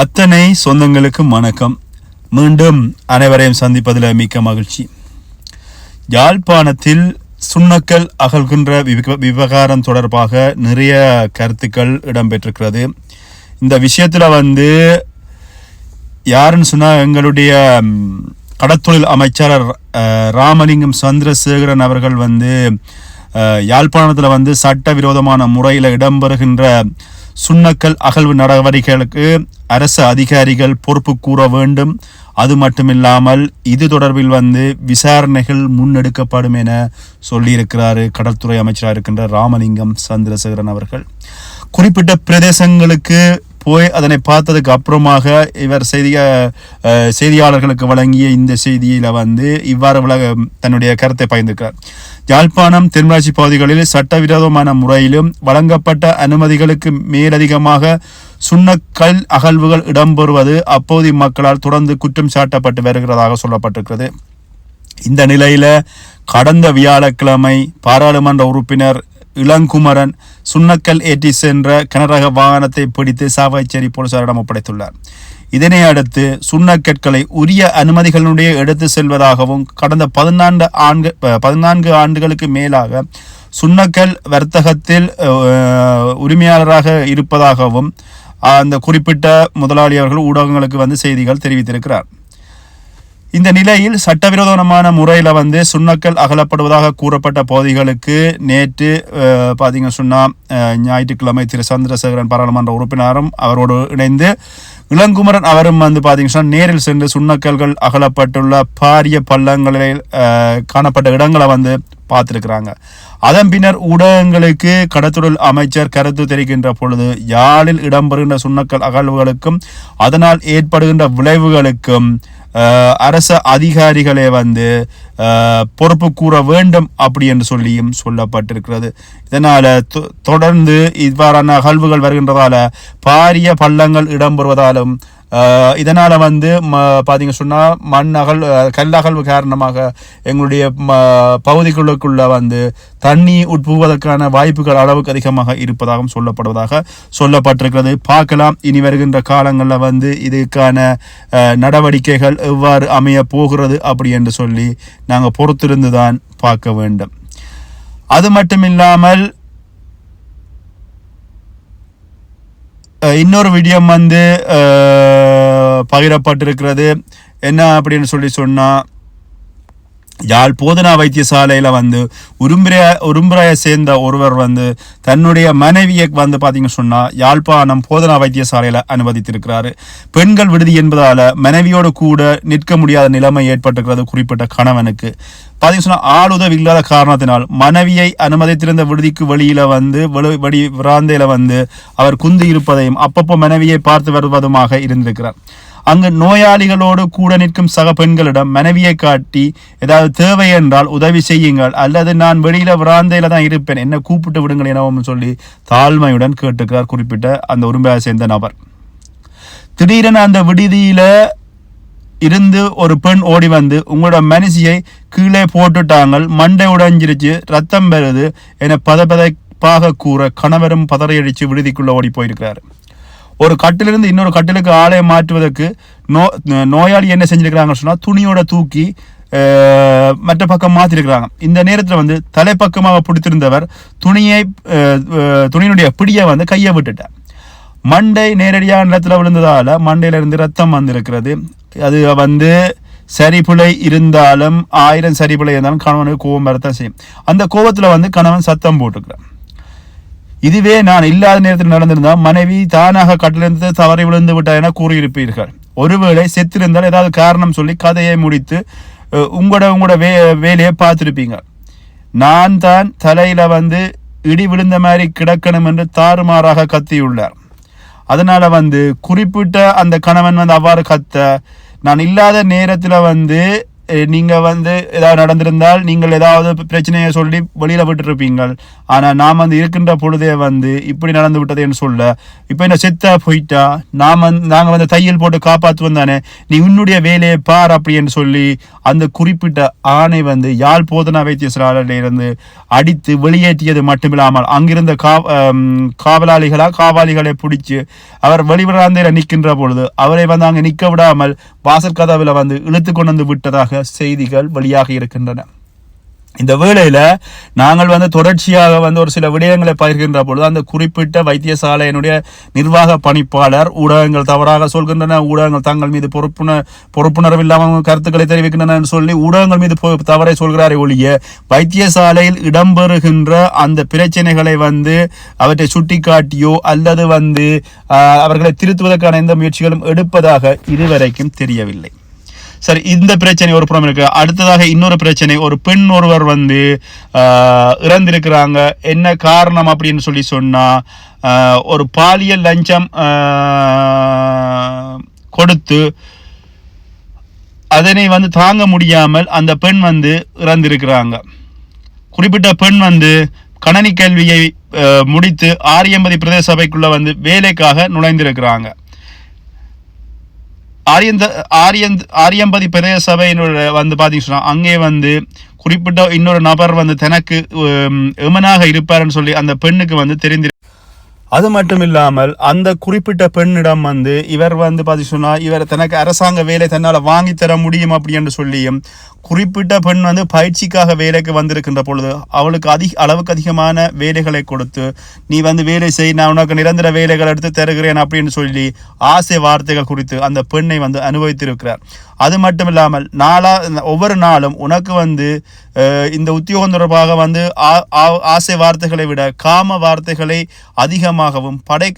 அத்தனை சொந்தங்களுக்கு வணக்கம். மீண்டும் அனைவரையும் சந்திப்பதில் மிக்க மகிழ்ச்சி. யாழ்ப்பாணத்தில் சுண்ணக்கல் அகழ்கின்ற விவகாரம் தொடர்பாக நிறைய கருத்துக்கள் இடம்பெற்றிருக்கிறது. இந்த விஷயத்தில் வந்து யாருன்னு சொன்னால் எங்களுடைய கடத்தொழில் அமைச்சர் ராமலிங்கம் சந்திரசேகரன் அவர்கள் வந்து யாழ்ப்பாணத்தில் வந்து சட்டவிரோதமான முறையில் இடம்பெறுகின்ற சுண்ணக்கல் அகழ்வு நடவடிக்கைகளுக்கு அரசு அதிகாரிகள் பொறுப்பு கூற வேண்டும். அது மட்டுமில்லாமல் இது தொடர்பில் வந்து விசாரணைகள் முன்னெடுக்கப்படும் என சொல்லியிருக்கிறாரு கடற்துறை அமைச்சராக இருக்கின்ற ராமலிங்கம் சந்திரசேகரன் அவர்கள். குறிப்பிட்ட பிரதேசங்களுக்கு போய் அதனை பார்த்ததுக்கு அப்புறமாக இவர் செய்திய செய்தியாளர்களுக்கு வழங்கிய இந்த செய்தியில வந்து இவ்வாறு உலக தன்னுடைய கருத்தை பகிர்ந்திருக்கிறார். யாழ்ப்பாணம் தென்மராட்சி பகுதிகளில் சட்டவிரோதமான முறையிலும் வழங்கப்பட்ட அனுமதிகளுக்கு மேலதிகமாக சுண்ணக்கல் அகழ்வுகள் இடம்பெறுவது அப்போதைய மக்களால் தொடர்ந்து குற்றம் சாட்டப்பட்டு வருகிறதாக சொல்லப்பட்டிருக்கிறது. இந்த நிலையில கடந்த வியாழக்கிழமை பாராளுமன்ற உறுப்பினர் இளங்குமரன் சுண்ணக்கல் ஏற்றி சென்ற கனரக வாகனத்தை பிடித்து சாவகச்சேரி போலீசாரிடம் ஒப்படைத்துள்ளார். இதனை அடுத்து சுண்ணக்கற்களை உரிய அனுமதிகளுடைய எடுத்து செல்வதாகவும் கடந்த பதினான்கு ஆண்டு பதினான்கு ஆண்டுகளுக்கு மேலாக சுண்ணக்கல் வர்த்தகத்தில் உரிமையாளராக இருப்பதாகவும் அந்த குறிப்பிட்ட முதலாளி அவர்கள் ஊடகங்களுக்கு வந்து செய்திகள் தெரிவித்திருக்கிறார். இந்த நிலையில் சட்டவிரோதமான முறையில் வந்து சுண்ணக்கல் அகலப்படுவதாக கூறப்பட்ட பகுதிகளுக்கு நேற்று பார்த்தீங்க சொன்னால் ஞாயிற்றுக்கிழமை திரு சந்திரசேகரன் பாராளுமன்ற உறுப்பினரும் அவரோடு இணைந்து இளங்குமரன் அவரும் வந்து பார்த்தீங்கன்னா நேரில் சென்று சுண்ணக்கல்கள் அகலப்பட்டுள்ள பாரிய பள்ளங்களில் காணப்பட்ட இடங்களை வந்து பார்த்துருக்குறாங்க. அதன் பின்னர் ஊடகங்களுக்கு கடத்தொழில் அமைச்சர் கருத்து தெரிகின்ற பொழுது யாழில் இடம்பெறுகின்ற சுண்ணக்கல் அகழ்வுகளுக்கும் அதனால் ஏற்படுகின்ற விளைவுகளுக்கும் அரச அதிகாரிகளை வந்து பொறுப்பு கூற வேண்டும் அப்படி என்று சொல்லியும் சொல்லப்பட்டிருக்கிறது. இதனால் தொ- தொடர்ந்து இவ்வாறான அகழ்வுகள் வருகின்றதால பாரிய பள்ளங்கள் இடம்பெறுவதாலும் இதனால் வந்து ம பார்த்தீங்க சொன்னால் மண் அகல் கல் அகழ்வு காரணமாக எங்களுடைய ம பகுதிகளுக்குள்ள வந்து தண்ணி உட்புவதற்கான வாய்ப்புகள் அளவுக்கு அதிகமாக இருப்பதாகவும் சொல்லப்படுவதாக சொல்லப்பட்டிருக்கிறது. பார்க்கலாம். இனி வருகின்ற காலங்களில் வந்து இதுக்கான நடவடிக்கைகள் எவ்வாறு அமைய போகிறது அப்படி என்று சொல்லி நாங்கள் பொறுத்திருந்து தான் பார்க்க வேண்டும். அது மட்டும் இல்லாமல் இன்னொரு விடியம் வந்து பகிரப்பட்டிருக்கிறது. என்ன அப்படின்னு சொல்லி சொன்னால் யாழ் போதனா வைத்தியசாலையில வந்து உரும்பிரைய உரும்பிரையை சேர்ந்த ஒருவர் வந்து தன்னுடைய மனைவியை வந்து பாத்தீங்க சொன்னா யாழ்ப்பாணம் போதனா வைத்தியசாலையில அனுமதித்திருக்கிறாரு. பெண்கள் விடுதி என்பதால மனைவியோடு கூட நிற்க முடியாத நிலைமை ஏற்பட்டிருக்கிறது குறிப்பிட்ட கணவனுக்கு. பாத்தீங்க சொன்னா ஆளுதவி இல்லாத காரணத்தினால் மனைவியை அனுமதித்திருந்த விடுதிக்கு வெளியில வந்து வெளி வடி வந்து அவர் குந்தி இருப்பதையும் அப்பப்போ மனைவியை பார்த்து வருவதுமாக இருந்திருக்கிறார். அங்கு நோயாளிகளோடு கூட நிற்கும் சக பெண்களிடம் மனைவியை காட்டி ஏதாவது தேவை என்றால் உதவி செய்யுங்கள் அல்லது நான் வெளியில விராந்தையில தான் இருப்பேன் என்ன கூப்பிட்டு விடுங்கள் எனவும் சொல்லி தாழ்மையுடன் கேட்டுக்கிறார் குறிப்பிட்ட அந்த உரிமையை சேர்ந்த நபர். திடீரென அந்த விடுதியில இருந்து ஒரு பெண் ஓடி வந்து உங்களோட மனுஷியை கீழே போட்டுட்டாங்க மண்டை உடைஞ்சிருச்சு ரத்தம் பெறுது என பதபதைப்பாக கூற கணவரும் பதறையடிச்சு விடுதிக்குள்ள ஓடி போயிருக்கிறாரு. ஒரு கட்டிலிருந்து இன்னொரு கட்டிலுக்கு ஆளை மாற்றுவதற்கு நோ நோயாளி என்ன செஞ்சுருக்கிறாங்கன்னு சொன்னால் துணியோட தூக்கி மற்ற பக்கம் மாற்றிருக்கிறாங்க இந்த நேரத்தில் வந்து தலைப்பக்கமாக பிடித்திருந்தவர் துணியை துணியினுடைய பிடியை வந்து கையை விட்டுட்டார். மண்டை நேரடியாக நிலத்தில் விழுந்ததால் மண்டையிலிருந்து ரத்தம் வந்திருக்கிறது. அது வந்து சரிபிழை இருந்தாலும் ஆயிரம் சரிபிழை இருந்தாலும் கணவனுக்கு கோபம் வரத்தான் செய்யும். அந்த கோபத்தில் வந்து கணவன் சத்தம் போட்டுக்கிறான் இதுவே நான் இல்லாத நேரத்தில் நடந்திருந்தால் மனைவி தானாக கட்டிலிருந்து தவறி விழுந்து விட்டார் என கூறியிருப்பீர்கள். ஒருவேளை செத்திருந்தால் ஏதாவது காரணம் சொல்லி கதையை முடித்து உங்களோட உங்களோட வே வேலையை பார்த்துருப்பீங்க. நான் தான் தலையில வந்து இடி விழுந்த மாதிரி கிடக்கணும் என்று தாறுமாறாக கத்தியுள்ளார். அதனால வந்து குறிப்பிட்ட அந்த கணவன் வந்து அவ்வாறு கத்த நான் இல்லாத நேரத்தில் வந்து நீங்கள் வந்து ஏதாவது நடந்திருந்தால் நீங்கள் ஏதாவது பிரச்சனையை சொல்லி வெளியில் விட்டுருப்பீங்கள் ஆனால் நாம் வந்து இருக்கின்ற பொழுதே வந்து இப்படி நடந்து விட்டதுன்னு சொல்ல இப்போ என்ன செத்தா போயிட்டா? நாம் வந்து- நாங்கள் வந்து தையல் போட்டு காப்பாற்றுவோம் தானே? நீ உன்னுடைய வேலையை பார் அப்படின்னு சொல்லி அந்த குறிப்பிட்ட ஆணை வந்து யாழ் போதனா வைத்தியசாலையிலிருந்து அடித்து வெளியேற்றியது மட்டுமில்லாமல் அங்கிருந்த கா காவலாளிகளா காவாலிகளை பிடிச்சி அவர் வெளிவராந்தையில் நிற்கின்ற பொழுது அவரை வந்து அங்கே நிற்க விடாமல் வாசல் கதவில் வந்து இழுத்து கொண்டு வந்து விட்டதாக செய்திகள் வெளியாகி இருக்கின்றன. இந்த வேளையில் நாங்கள் வந்து தொடர்ச்சியாக வந்து ஒரு சில விடயங்களை பகிர்கின்ற பொழுது அந்த குறிப்பிட்ட வைத்தியசாலையினுடைய நிர்வாக பணிப்பாளர் ஊடகங்கள் தவறாக சொல்கின்றன ஊடகங்கள் தங்கள் மீது பொறுப்புண பொறுப்புணர்வு இல்லாமல் கருத்துக்களை தெரிவிக்கின்றன என்று சொல்லி ஊடகங்கள் மீது பொ- தவறை சொல்கிறாரே ஒழிய வைத்தியசாலையில் இடம்பெறுகின்ற அந்த பிரச்சனைகளை வந்து அவற்றை சுட்டிக்காட்டியோ அல்லது வந்து ஆஹ், அவர்களை திருத்துவதற்கான எந்த முயற்சிகளும் எடுப்பதாக இதுவரைக்கும் தெரியவில்லை. சரி இந்த பிரச்சனை ஒரு புறம் இருக்கு. அடுத்ததாக இன்னொரு பிரச்சனை ஒரு பெண் ஒருவர் வந்து இறந்திருக்கிறாங்க. என்ன காரணம் அப்படின்னு சொல்லி சொன்னா ஒரு பாலியல் லஞ்சம் கொடுத்து அதனை வந்து தாங்க முடியாமல் அந்த பெண் வந்து இறந்திருக்கிறாங்க. குறிப்பிட்ட பெண் வந்து கணனி கல்வியை முடித்து ஆரியம்பதி பிரதேச சபைக்குள்ள வந்து வேலைக்காக நுழைந்திருக்கிறாங்க. ஆரியந்த ஆரியந்த் ஆரியம்பதி பிரதேச சபையினுடைய வந்து பார்த்தீங்கன்னா சொன்னா, அங்கே வந்து குறிப்பிட்ட இன்னொரு நபர் வந்து தனக்கு எமனாக இருப்பாருன்னு சொல்லி அந்த பெண்ணுக்கு வந்து தெரிந்து அது மட்டும் இல்லாமல் அந்த குறிப்பிட்ட பெண்ணிடம் வந்து இவர் வந்து பார்த்து சொன்னால் இவர் தனக்கு அரசாங்க வேலை தன்னால் வாங்கி தர முடியும் அப்படி என்று சொல்லியும் குறிப்பிட்ட பெண் வந்து பயிற்சிக்காக வேலைக்கு வந்திருக்கின்ற பொழுது அவளுக்கு அதிக அளவுக்கு அதிகமான வேலைகளை கொடுத்து நீ வந்து வேலை செய் நான் உனக்கு நிரந்தர வேலைகள் எடுத்து தருகிறேன் அப்படின்னு சொல்லி ஆசை வார்த்தைகள் குறித்து அந்த பெண்ணை வந்து அனுபவித்திருக்கிறார். அது மட்டும் இல்லாமல் நாளா ஒவ்வொரு நாளும் உனக்கு வந்து இந்த உத்தியோகம் தொடர்பாக வந்து ஆ- ஆ- ஆசை வார்த்தைகளை விட காம வார்த்தைகளை அதிகமாகவும் படை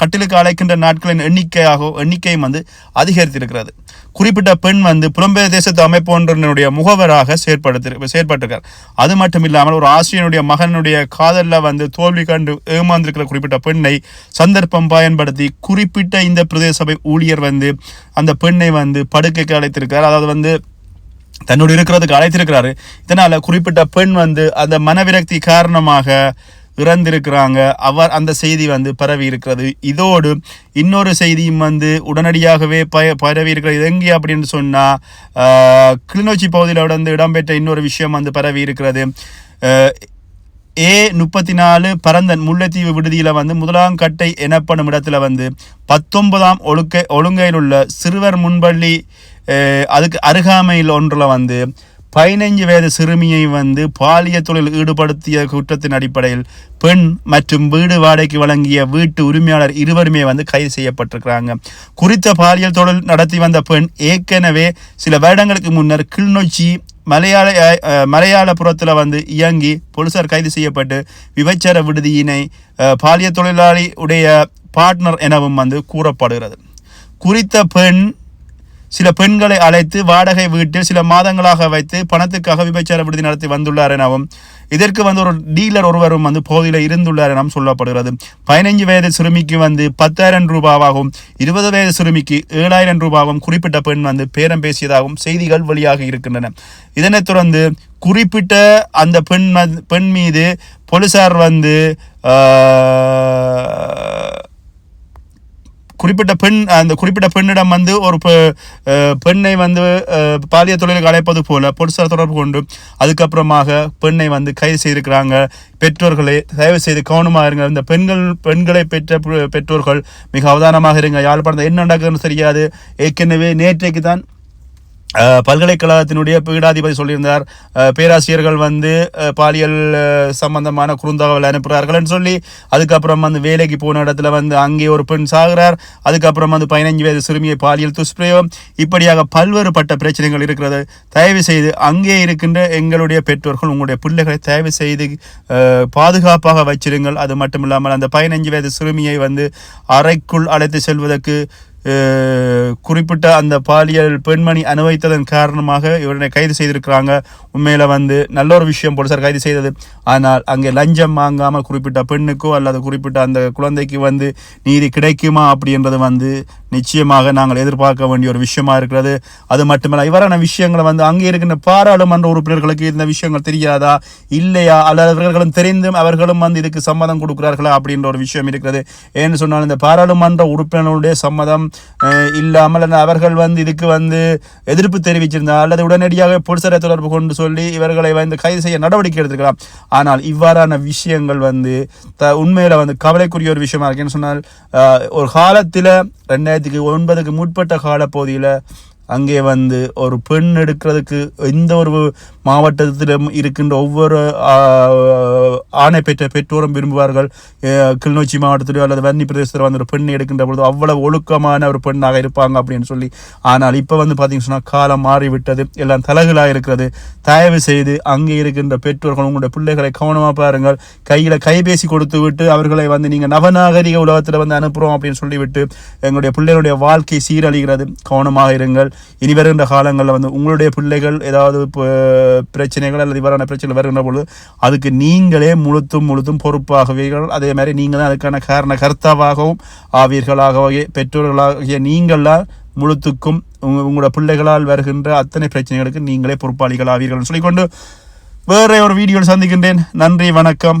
கட்டிலுக்கு அழைக்கின்ற நாட்களின் எண்ணிக்கையாக எண்ணிக்கையும் வந்து அதிகரித்திருக்கிறது. குறிப்பிட்ட பெண் வந்து புலம்பெயர் தேசத்து அமைப்பு ஒன்றினுடைய முகவராக செயற்படுத்தி செயற்பட்டிருக்கார். அது மட்டும் இல்லாமல் ஒரு ஆசிரியனுடைய மகனுடைய காதலில் வந்து தோல்வி கண்டு ஏமாந்திருக்கிற குறிப்பிட்ட பெண்ணை சந்தர்ப்பம் பயன்படுத்தி குறிப்பிட்ட இந்த பிரதேச சபை ஊழியர் வந்து அந்த பெண்ணை வந்து படுக்கைக்கு அழைத்திருக்கிறார். அதாவது வந்து தன்னோடு இருக்கிறதுக்கு அழைத்திருக்கிறாரு. இதனால குறிப்பிட்ட பெண் வந்து அந்த மனவிரக்தி காரணமாக இறந்திருக்கிறாங்க. அவர் அந்த செய்தி வந்து பரவி இருக்கிறது. இதோடு இன்னொரு செய்தியும் வந்து உடனடியாகவே ப பரவி இருக்கிறது. எங்கே அப்படின்னு சொன்னால் கிளிநொச்சி பகுதியில் வந்து இடம்பெற்ற இன்னொரு விஷயம் வந்து பரவி இருக்கிறது. ஏ முப்பத்தி நாலு பரந்தன் முல்லைத்தீவு விடுதியில் வந்து முதலாம் கட்டை எனப்படும் இடத்துல வந்து பத்தொன்பதாம் ஒழுக்க ஒழுங்கையில் உள்ள சிறுவர் முன்பள்ளி அதுக்கு அருகாமையில் ஒன்றில் வந்து பதினைஞ்சு வயது சிறுமியை வந்து பாலிய தொழில் ஈடுபடுத்திய குற்றத்தின் அடிப்படையில் பெண் மற்றும் வீடு வாடகைக்கு வழங்கிய வீட்டு உரிமையாளர் இருவருமே வந்து கைது செய்யப்பட்டிருக்கிறாங்க. குறித்த பாலியல் தொழில் நடத்தி வந்த பெண் ஏற்கனவே சில வருடங்களுக்கு முன்னர் கிளிநொச்சி மலையாள மலையாளபுரத்தில் வந்து இயங்கி போலீசார் கைது செய்யப்பட்டு விபச்சார விடுதியினை பாலிய தொழிலாளி உடைய பார்ட்னர் எனவும் வந்து கூறப்படுகிறது. குறித்த பெண் சில பெண்களை அழைத்து வாடகை வீட்டில் சில மாதங்களாக வைத்து பணத்துக்காக விபச்சார விடுதி நடத்தி வந்துள்ளார் எனவும் இதற்கு வந்து ஒரு டீலர் ஒருவரும் வந்து போதில இருந்துள்ளார் எனவும் சொல்லப்படுகிறது. பதினைஞ்சு வயது சிறுமிக்கு வந்து பத்தாயிரம் ரூபாவாகவும் இருபது வயது சிறுமிக்கு ஏழாயிரம் ரூபாவும் குறிப்பிட்ட பெண் வந்து பேரம் பேசியதாகவும் செய்திகள் வெளியாக இருக்கின்றன. இதனைத் தொடர்ந்து குறிப்பிட்ட அந்த பெண் பெண் மீது போலீசார் வந்து குறிப்பிட்ட பெண் அந்த குறிப்பிட்ட பெண்ணிடம் வந்து ஒரு பெண்ணை வந்து பாலிய பாலியல் தொழிலுக்கு அழைப்பது போல போலீசார் தொடர்பு கொண்டு அதுக்கப்புறமாக பெண்ணை வந்து கைது செய்திருக்கிறாங்க. பெற்றோர்களை தயவு செய்து கவனமாக இருங்க இந்த பெண்கள் பெண்களை பெற்ற பெற்றோர்கள் மிக அவதானமாக இருங்க யாழ்ப்பாணத்தில் என்ன நடக்குதுன்னு தெரியாது. ஏற்கனவே நேற்றைக்கு தான் பல்கலைக்கழகத்தினுடைய பீடாதிபதி சொல்லியிருந்தார். பேராசிரியர்கள் வந்து பாலியல் சம்பந்தமான குறுந்தகவல் அனுப்புகிறார்கள்னு சொல்லி அதுக்கப்புறம் வந்து வேலைக்கு போன இடத்துல வந்து அங்கே ஒரு பெண் சாகிறார். அதுக்கப்புறம் வந்து பதினஞ்சு வயது சிறுமியை பாலியல் துஷ்பிரயோகம். இப்படியாக பல்வேறு பட்ட பிரச்சனைகள் இருக்கிறது. தயவு செய்து அங்கே இருக்கின்ற எங்களுடைய பெற்றோர்கள் உங்களுடைய பிள்ளைகளை தயவு செய்து பாதுகாப்பாக வச்சிருங்கள். அது மட்டும் இல்லாமல் அந்த பதினஞ்சு வயது சிறுமியை வந்து அறைக்குள் அழைத்து செல்வதற்கு குறிப்பிட்ட அந்த பாலியல் பெண்மணி அனுபவித்ததன் காரணமாக இவரை கைது செய்திருக்கிறாங்க. உண்மையில் வந்து நல்ல ஒரு விஷயம் போலீசார் கைது செய்தது. ஆனால் அங்கே லஞ்சம் வாங்காமல் குறிப்பிட்ட பெண்ணுக்கோ அல்லது குறிப்பிட்ட அந்த குழந்தைக்கு வந்து நீதி கிடைக்குமா அப்படின்றது வந்து நிச்சயமாக நாங்கள் எதிர்பார்க்க வேண்டிய ஒரு விஷயமா இருக்கிறது. அது மட்டுமல்ல இவ்வாறான விஷயங்களை வந்து அங்கே இருக்கின்ற பாராளுமன்ற உறுப்பினர்களுக்கு இந்த விஷயங்கள் தெரியாதா இல்லையா அல்லது அவர்களும் தெரிந்தும் அவர்களும் வந்து இதுக்கு சம்மதம் கொடுக்கிறார்களா அப்படின்ற ஒரு விஷயம் இருக்கிறது. ஏன்னு சொன்னால் இந்த பாராளுமன்ற உறுப்பினர்களுடைய சம்மதம் இல்லாமல் அவர்கள் வந்து இதுக்கு வந்து எதிர்ப்பு தெரிவிச்சிருந்தால் அல்லது உடனடியாக பொலிசரை தொடர்பு கொண்டு சொல்லி இவர்களை வந்து கைது செய்ய நடவடிக்கை எடுத்துக்கலாம் ஆனால் இவ்வாறான விஷயங்கள் வந்து த உண்மையில் வந்து கவலைக்குரிய ஒரு விஷயமா இருக்குன்னு சொன்னால் ஒரு காலத்தில் ரெண்டாயிரத்தி ரெண்டாயிரத்துக்கு ஒன்பதுக்கு முற்பட்ட காலப்பகுதியில் அங்கே வந்து ஒரு பெண் எடுக்கிறதுக்கு எந்த ஒரு மாவட்டத்திலும் இருக்கின்ற ஒவ்வொரு ஆணை பெற்ற பெற்றோரும் விரும்புவார்கள். கிளிநொச்சி மாவட்டத்திலோ அல்லது வன்னி பிரதேசத்தில் வந்து ஒரு பெண் எடுக்கின்ற பொழுது அவ்வளவு ஒழுக்கமான ஒரு பெண்ணாக இருப்பாங்க அப்படின்னு சொல்லி. ஆனால் இப்போ வந்து பார்த்தீங்கன்னு சொன்னால் காலம் மாறிவிட்டது. எல்லாம் தலைகளாக இருக்கிறது. தயவு செய்து அங்கே இருக்கின்ற பெற்றோர்கள் உங்களுடைய பிள்ளைகளை கவனமாக பாருங்கள். கையில் கைபேசி கொடுத்து விட்டு அவர்களை வந்து நீங்கள் நவநாகரிக உலகத்தில் வந்து அனுப்புகிறோம் அப்படின்னு சொல்லிவிட்டு எங்களுடைய பிள்ளைகளுடைய வாழ்க்கை சீரழிகிறது. கவனமாக இருங்கள். இனி வருகின்ற காலங்களில் வந்து உங்களுடைய பிள்ளைகள் ஏதாவது பிரச்சனைகள் அல்லது இவ்வாறான பிரச்சனைகள் வருகின்ற பொழுது அதுக்கு நீங்களே முழுத்தும் முழுத்தும் பொறுப்பாகவீர்கள். அதே மாதிரி நீங்கள் தான் அதுக்கான காரண கர்த்தாவாகவும் ஆவீர்களாகவே பெற்றோர்களாகிய நீங்களால் முழுத்துக்கும் உங்க உங்களோட பிள்ளைகளால் வருகின்ற அத்தனை பிரச்சனைகளுக்கு நீங்களே பொறுப்பாளிகள் ஆவீர்கள் சொல்லிக்கொண்டு வேற ஒரு வீடியோவில் சந்திக்கின்றேன். நன்றி வணக்கம்.